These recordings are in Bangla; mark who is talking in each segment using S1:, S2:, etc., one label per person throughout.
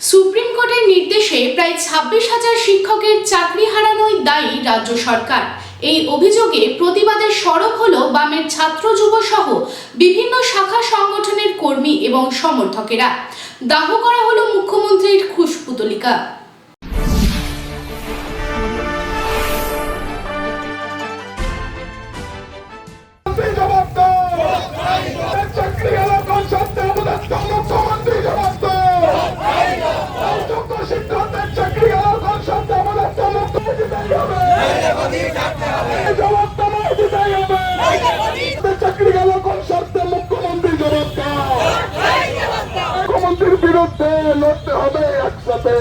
S1: সুপ্রিম কোর্টের নির্দেশে প্রায় ছাব্বিশ হাজার শিক্ষকের চাকরি হারানোর দায়ী রাজ্য সরকার। এই অভিযোগে প্রতিবাদের সড়ক হল বামের ছাত্র যুব সহ বিভিন্ন শাখা সংগঠনের কর্মী এবং সমর্থকেরা। দাহ করা হল মুখ্যমন্ত্রীর খুশপুতলিকা।
S2: বিরুদ্ধে লড়তে হবে একসাথে।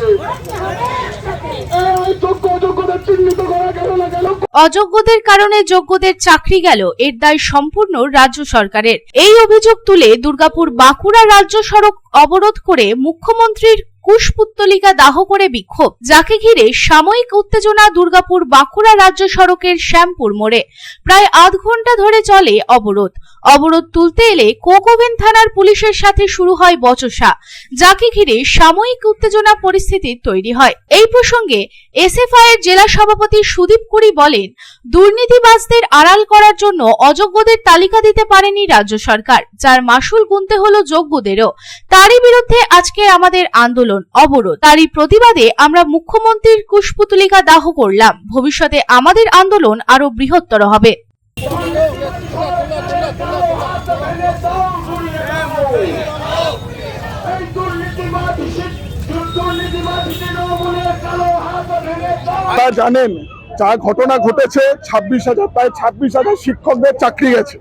S2: অযোগ্যদের
S1: কারণে যোগ্যদের চাকরি গেল, এর দায় সম্পূর্ণ রাজ্য সরকারের। এই অভিযোগ তুলে দুর্গাপুর বাঁকুড়া রাজ্য সড়ক অবরোধ করে মুখ্যমন্ত্রীর কুশপুত্তলিকা দাহ করে বিক্ষোভ, যাকে ঘিরে সাময়িক উত্তেজনা দুর্গাপুর বাঁকুড়া রাজ্য সড়কের শ্যামপুর মোড়ে। প্রায় আধ ঘণ্টা ধরে চলে অবরোধ। অবরোধ তুলতে এলে কোকোভেন থানার পুলিশের সাথে শুরু হয় বচসা, যাকে ঘিরে সাময়িক উত্তেজনা পরিস্থিতি তৈরি হয়। এই প্রসঙ্গে এসএফআই এর জেলা সভাপতি সুদীপ কুড়ি বলেন, দুর্নীতিবাজদের আড়াল করার জন্য অযোগ্যদের তালিকা দিতে পারেনি রাজ্য সরকার, যার মাসুল গুনতে হলো যোগ্যদেরও। তারই বিরুদ্ধে আজকে আমাদের আন্দোলন। অবরোধ। তারই প্রতিবাদে আমরা মুখ্যমন্ত্রীর কুশপুতলিকা দাহ করলাম। ভবিষ্যতে আমাদের আন্দোলন আরও বৃহত্তর হবে।
S3: আপনারা জানেন, যা ঘটনা ঘটেছে, ছাব্বিশ হাজার, প্রায় ছাব্বিশ হাজার শিক্ষকদের চাকরি গেছে।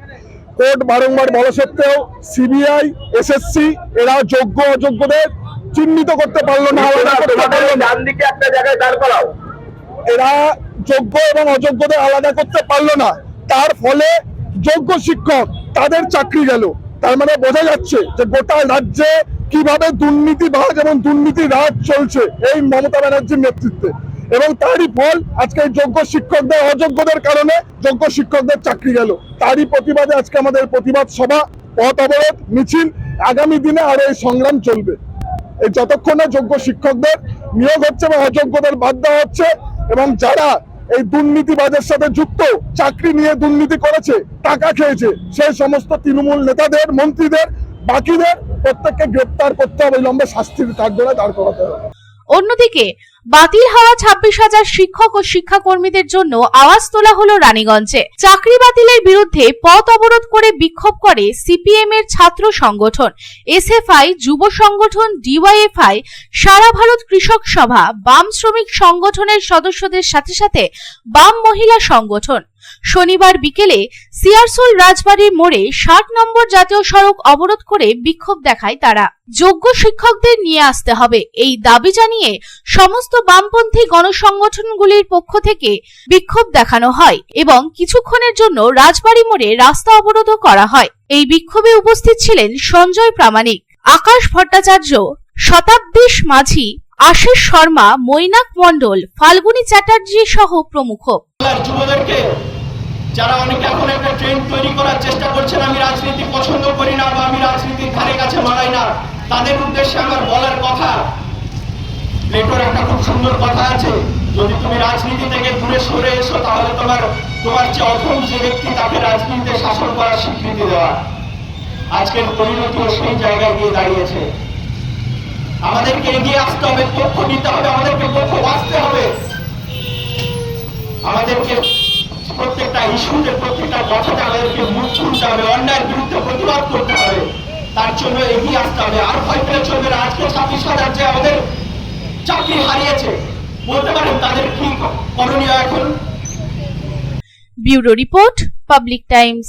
S3: কোর্ট বারংবার বলা সত্ত্বেও সিবিআই, এসএসসি, এরা যোগ্য, অযোগ্যদের চিহ্নিত করতে পারল না
S2: ডান দিকে একটা জায়গায় দাঁড় করাও।
S3: এরা যোগ্য এবং অযোগ্যদের আলাদা করতে পারল না। তার ফলে যোগ্য শিক্ষক তাদের চাকরি গেল। তার মানে বোঝা যাচ্ছে যে গোটা রাজ্যে কীভাবে দুর্নীতিবাজ এবং দুর্নীতি রাজ চলছে এই মমতা ব্যানার্জির নেতৃত্বে। এবং তারই ফল আজকে যোগ্য শিক্ষকদের অযোগ্যদের কারণে যোগ্য শিক্ষকদের চাকরি গেল। তারই প্রতিবাদে আজকে আমাদের প্রতিবাদ সভা পথ অবরোধ মিছিল আগামী দিনে আরও এই সংগ্রাম চলবে। এই যতক্ষণ না যোগ্য শিক্ষকদের নিয়োগ হচ্ছে এবং অযোগ্যদের বাদ দেওয়া হচ্ছে এবং যারা এই দুর্নীতিবাজের সাথে যুক্ত, চাকরি নিয়ে দুর্নীতি করেছে, টাকা খেয়েছে, সেই সমস্ত তৃণমূল নেতাদের, মন্ত্রীদের, বাকিদের প্রত্যেককে গ্রেপ্তার করতে হবে। লম্বা শাস্তির কাঠগড়ায় দাঁড় করাতে হবে।
S1: অন্যদিকে বাতিল হওয়া ছাব্বিশ হাজার শিক্ষক ও শিক্ষাকর্মীদের জন্য আওয়াজ তোলা হলো রানীগঞ্জে। চাকরি বাতিলের বিরুদ্ধে পথ অবরোধ করে বিক্ষোভ করে সিপিএম এর ছাত্র সংগঠন। এসএফআই, যুব সংগঠন, ডিওয়াইএফআই, সারা ভারত কৃষক সভা, বাম শ্রমিক সংগঠনের সদস্যদের সাথে সাথে বাম মহিলা সংগঠন। শনিবার বিকেলে সিয়ারসোল রাজবাড়ির মোড়ে ষাট নম্বর জাতীয় সড়ক অবরোধ করে বিক্ষোভ দেখায় তারা। যোগ্য শিক্ষকদের নিয়ে আসতে হবে, এই দাবি জানিয়ে সমস্ত বামপন্থী গণসংগঠনগুলির পক্ষ থেকে বিক্ষোভ দেখানো হয় এবং কিছুক্ষণের জন্য রাজবাড়ি মোড়ে রাস্তা অবরোধও করা হয়। এই বিক্ষোভে উপস্থিত ছিলেন সঞ্জয় প্রামাণিক, আকাশ ভট্টাচার্য, শতাব্দীশ মাঝি, আশিস শর্মা, মৈনাক মণ্ডল, ফাল্গুনী চ্যাটার্জি সহ প্রমুখ।
S4: যারা অনেকে এখন একটা ট্রেন্ড তৈরি করার চেষ্টা করছেন, আমি রাজনীতি পছন্দ করি না বা আমি রাজনীতির ধারে কাছে মারাই না। তাদের উদ্দেশ্যে আমার বলার কথা প্লেটোর একটা খুব সুন্দর কথা আছে, যদি তুমি রাজনীতি থেকে দূরে সরে এসো, তাহলে তোমার তোমার যে অধম যে ব্যক্তি, তাকে রাজনীতিতে শাসন করার স্বীকৃতি দেওয়া। আজকের পরিণতিও সেই জায়গায় গিয়ে দাঁড়িয়েছে। আমাদেরকে এগিয়ে আসতে হবে, পক্ষ নিতে হবে, আমাদেরকে পক্ষ বাঁচতে হবে। আমাদেরকে প্রত্যেকটা প্রতিটা কথা তাদেরকে মুখ হবে অন্যায়ের বিরুদ্ধে প্রতিবাদ করতে হবে। তার জন্য এগিয়ে আসতে হবে। আর পেলে চলবে আজকে ছাব্বিশ হাজার যে আমাদের চাকরি হারিয়েছে, বলতে পারেন তাদের কি করণীয় এখন?
S1: Bureau report, Public Times.